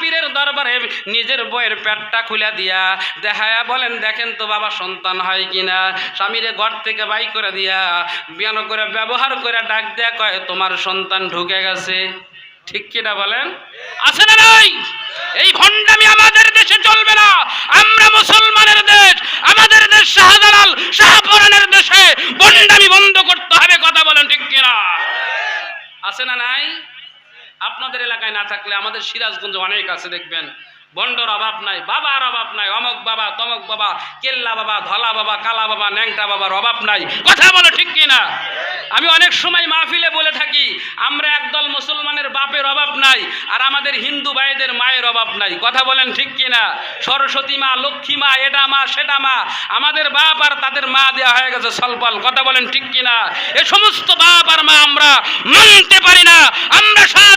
পীরের দরবারে নিজের বইয়ের পেটটা খুলে দিয়া দেখায়া বলেন, দেখেন তো বাবা, সন্তান হয় কিনা? স্বামীরে ঘর থেকে বাই করে দিয়া, বিয়ান করে, ব্যবহার করে ডাক দেয়া কয়, তোমার সন্তান ঢুকে গেছে। ঠিক কিনা বলেন? আছে না নাই? এই ভণ্ডামি আমাদের দেশে চলবে না। আমরা মুসলমানের দেশ, আমাদের দেশ শাহজালাল, শাহপুরানের দেশে ভণ্ডামি বন্ধ করতে হবে, কথা বলেন ঠিক কিনা? আছে না নাই? আপনাদের এলাকায় না থাকলে আমাদের সিরাজগঞ্জে অনেক আছে, দেখবেন। বন্ডর অভাব নাই, বাবার অভাব নাই, অমক বাবা, তমক বাবা, কেল্লা বাবা, ধলা বাবা, কালা বাবা, ন্যাংটা বাবার অভাব নাই। কথা বলো ঠিক কিনা? আমি অনেক সময় মাহফিলে বলে থাকি, আমরা একদল মুসলমানের বাপের অভাব নাই আর আমাদের হিন্দু ভাইদের মায়ের অভাব নাই। কথা বলেন ঠিক কিনা? সরস্বতী মা, লক্ষ্মী মা, এটা মা, সেটা মা, আমাদের বাপ আর তাদের মা দেওয়া হয়ে গেছে সলপল। কথা বলেন ঠিক কিনা? এ সমস্ত বাপ আর মা আমরা মানতে পারি না, আমরা সারা